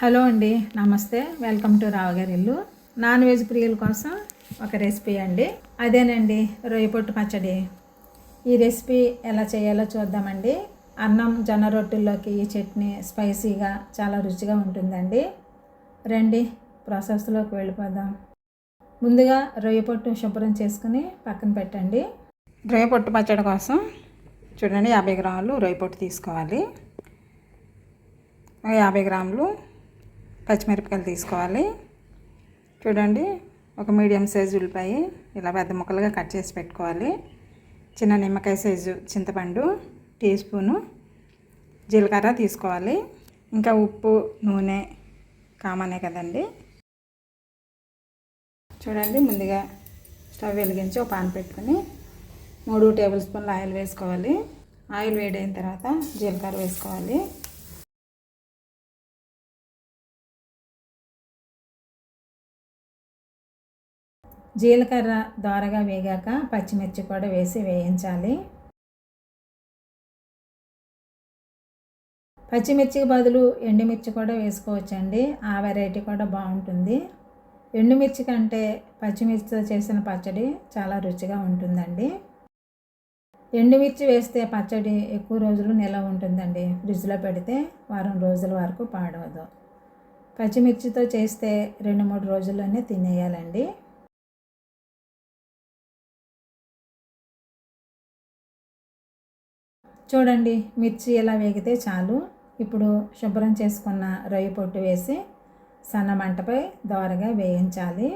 Hello అండి నమస్తే. Welcome to రావుగారి ఇల్లు నాన్ వెజ్ ప్రియుల కోసం ఒక రెసిపీ అండి. అదేనండి రొయ్య పొట్టు పచ్చడి. ఈ రెసిపీ ఎలా చేయాలో చూద్దామండి. అన్నం జొన్న రొట్టెల్లోకి ఈ చట్నీ స్పైసీగా చాలా రుచిగా ఉంటుందండి. రండి ప్రాసెస్లోకి వెళ్ళిపోదాం. ముందుగా రొయ్య పొట్టు శుభ్రం చేసుకుని పక్కన పెట్టండి. రొయ్య పొట్టు పచ్చడి కోసం చూడండి యాభై గ్రాములు రొయ్య పొట్టు తీసుకోవాలి. యాభై గ్రాములు పచ్చిమిరపకాయలు తీసుకోవాలి. చూడండి ఒక మీడియం సైజు ఉల్లిపాయ ఇలా పెద్ద ముక్కలుగా కట్ చేసి పెట్టుకోవాలి. చిన్న నిమ్మకాయ సైజు చింతపండు టీ స్పూను జీలకర్ర తీసుకోవాలి. ఇంకా ఉప్పు నూనె కామనే కదండి. చూడండి ముందుగా స్టవ్ వెలిగించి ఒక పాన్ పెట్టుకుని మూడు టేబుల్ స్పూన్ల ఆయిల్ వేసుకోవాలి. ఆయిల్ వేడైన తర్వాత జీలకర్ర వేసుకోవాలి. జీలకర్ర దోరగా వేగాక పచ్చిమిర్చి కూడా వేసి వేయించాలి. పచ్చిమిర్చికి బదులు ఎండుమిర్చి కూడా వేసుకోవచ్చండి. ఆ వెరైటీ కూడా బాగుంటుంది. ఎండుమిర్చి కంటే పచ్చిమిర్చితో చేసిన పచ్చడి చాలా రుచిగా ఉంటుందండి. ఎండుమిర్చి వేస్తే పచ్చడి ఎక్కువ రోజులు నిల్వ ఉంటుందండి. ఫ్రిడ్జ్లో పెడితే వారం రోజుల వరకు పాడవదు. పచ్చిమిర్చితో చేస్తే రెండు మూడు రోజుల్లోనే తినేయాలండి. చూడండి మిర్చి ఇలా వేగితే చాలు. ఇప్పుడు శుభ్రం చేసుకున్న రొయ్య పొట్టు వేసి సన్న మంటపై దోరగా వేయించాలి.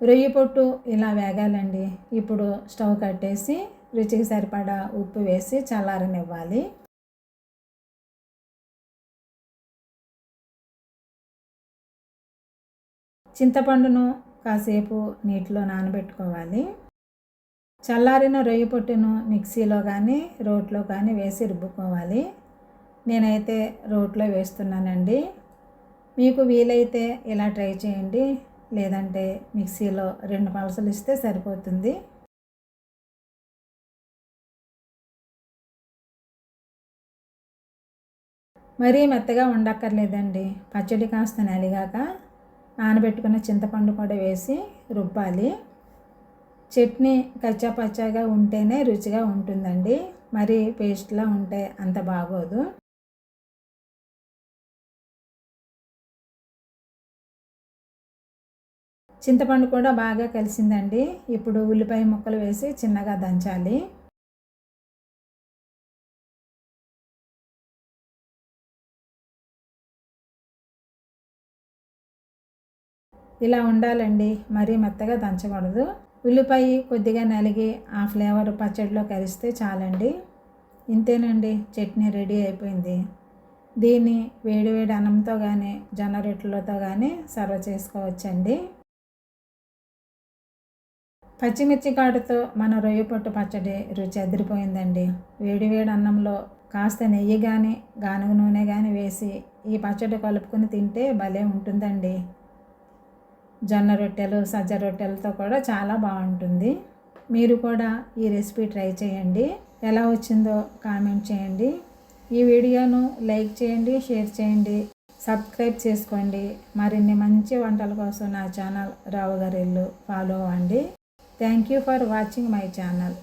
రొయ్య పొట్టు ఇలా వేగాలండి. ఇప్పుడు స్టవ్ కట్టేసి రుచికి సరిపడా ఉప్పు వేసి చల్లారనివ్వాలి. చింతపండును కాసేపు నీటిలో నానబెట్టుకోవాలి. చల్లారిన రొయ్య పొట్టును మిక్సీలో కానీ రోట్లో కానీ వేసి రుబ్బుకోవాలి. నేనైతే రోట్లో వేస్తున్నానండి. మీకు వీలైతే ఇలా ట్రై చేయండి. లేదంటే మిక్సీలో రెండు పలసలు ఇస్తే సరిపోతుంది. మరీ మెత్తగా ఉండక్కర్లేదండి. పచ్చడి కాస్త నలిగాక నానబెట్టుకున్న చింతపండు కూడా వేసి రుబ్బాలి. చట్నీ కచ్చా పచ్చాగా ఉంటేనే రుచిగా ఉంటుందండి. మరి పేస్ట్లా ఉంటే అంత బాగోదు. చింతపండు కూడా బాగా కలిసిందండి. ఇప్పుడు ఉల్లిపాయ ముక్కలు వేసి చిన్నగా దంచాలి. ఇలా ఉండాలండి. మరీ మెత్తగా దంచకూడదు. ఉల్లిపాయ కొద్దిగా నలిగి ఆ ఫ్లేవర్ పచ్చడిలో కలిస్తే చాలండి. ఇంతేనండి చట్నీ రెడీ అయిపోయింది. దీన్ని వేడివేడి అన్నంతో కానీ జొన్న రొట్టెలతో కానీ సర్వ్ చేసుకోవచ్చండి. పచ్చిమిర్చి కాటుతో మన రొయ్య పొట్టు పచ్చడి రుచి అదిరిపోయిందండి. వేడివేడి అన్నంలో కాస్త నెయ్యి కానీ గానుగ నూనె కానీ వేసి ఈ పచ్చడి కలుపుకొని తింటే భలే ఉంటుందండి. జొన్న రొట్టెలు సజ్జ రొట్టెలతో కూడా చాలా బాగుంటుంది. మీరు కూడా ఈ రెసిపీ ట్రై చేయండి. ఎలా వచ్చిందో కామెంట్ చేయండి. ఈ వీడియోను లైక్ చేయండి షేర్ చేయండి సబ్స్క్రైబ్ చేసుకోండి. మరిన్ని మంచి వంటల కోసం నా ఛానల్ రావు గారిల్లు ఫాలో అవ్వండి. Thank you for watching my channel.